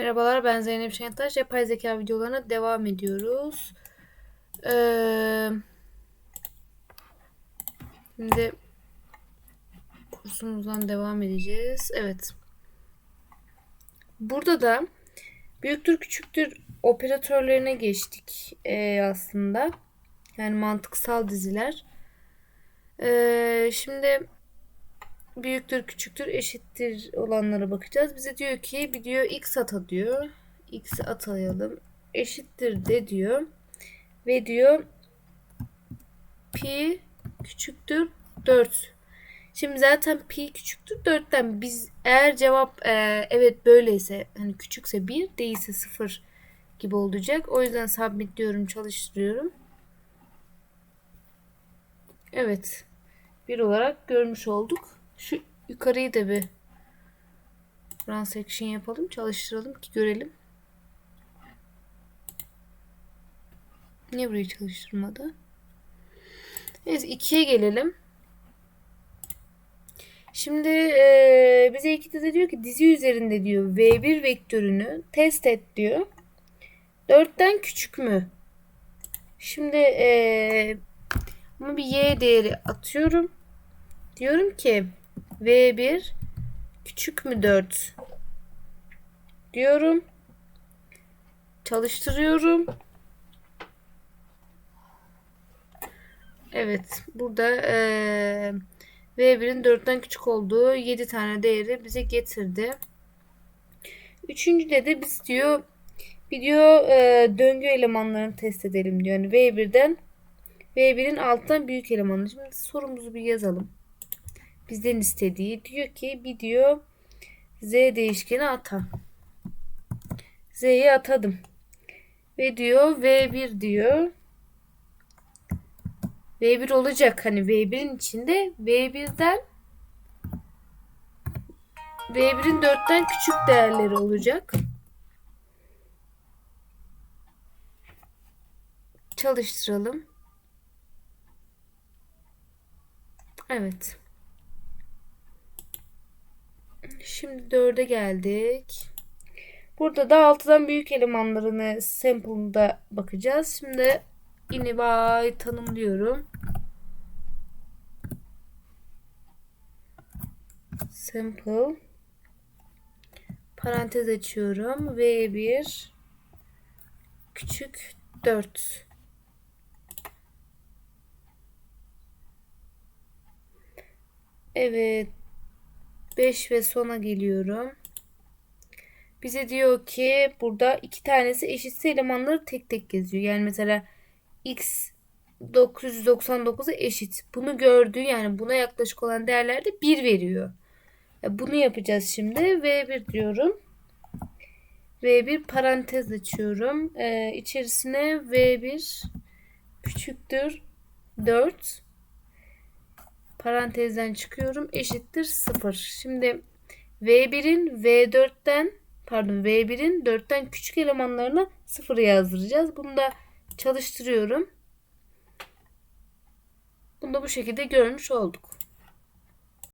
Merhabalar ben Zeynep Şentaş. Yapay zeka videolarına devam ediyoruz. Ee, şimdi kursumuzdan devam edeceğiz. Evet. Burada da büyüktür küçüktür operatörlerine geçtik ee, aslında. Yani mantıksal diziler. Ee, şimdi büyüktür, küçüktür, eşittir olanlara bakacağız. Bize diyor ki bir diyor x ata diyor. x'i atayalım. Eşittir de diyor. Ve diyor pi küçüktür 4. Şimdi zaten pi küçüktür 4'ten biz eğer cevap e, evet böyleyse hani küçükse 1 değilse 0 gibi olacak. O yüzden sabitliyorum çalıştırıyorum. Evet. Bir olarak görmüş olduk. Şu yukarıyı da bir run section yapalım. Çalıştıralım ki görelim. Niye burayı çalıştırmadı? Evet ikiye gelelim. Şimdi e, bize ikide de diyor ki dizi üzerinde diyor V1 vektörünü test et diyor. 4'ten küçük mü? Şimdi e, ama bir y değeri atıyorum. Diyorum ki V1 küçük mü 4 diyorum. Çalıştırıyorum. Evet. Burada ee, V1'in 4'ten küçük olduğu 7 tane değeri bize getirdi. Üçüncüde de biz diyor bir diyor e, döngü elemanlarını test edelim diyor. Yani V1'den V1'in alttan büyük elemanı. Şimdi sorumuzu bir yazalım bizden istediği diyor ki bir diyor z değişkeni ata. Z'yi atadım. Ve diyor V1 diyor. V1 olacak. Hani V1'in içinde V1'den V1'in 4'ten küçük değerleri olacak. Çalıştıralım. Evet. Şimdi 4'e geldik. Burada da 6'dan büyük elemanlarını sample'da bakacağız. Şimdi inivay tanımlıyorum. Sample parantez açıyorum. V1 küçük 4 Evet 5 ve sona geliyorum. Bize diyor ki burada iki tanesi eşitse elemanları tek tek geziyor. Yani mesela x 999'a eşit. Bunu gördüğü yani buna yaklaşık olan değerlerde 1 veriyor. Bunu yapacağız şimdi. V1 diyorum. V1 parantez açıyorum. Ee, içerisine V1 küçüktür 4 Parantezden çıkıyorum. Eşittir 0. Şimdi V1'in V4'ten pardon V1'in 4'ten küçük elemanlarına 0 yazdıracağız. Bunu da çalıştırıyorum. Bunu da bu şekilde görmüş olduk.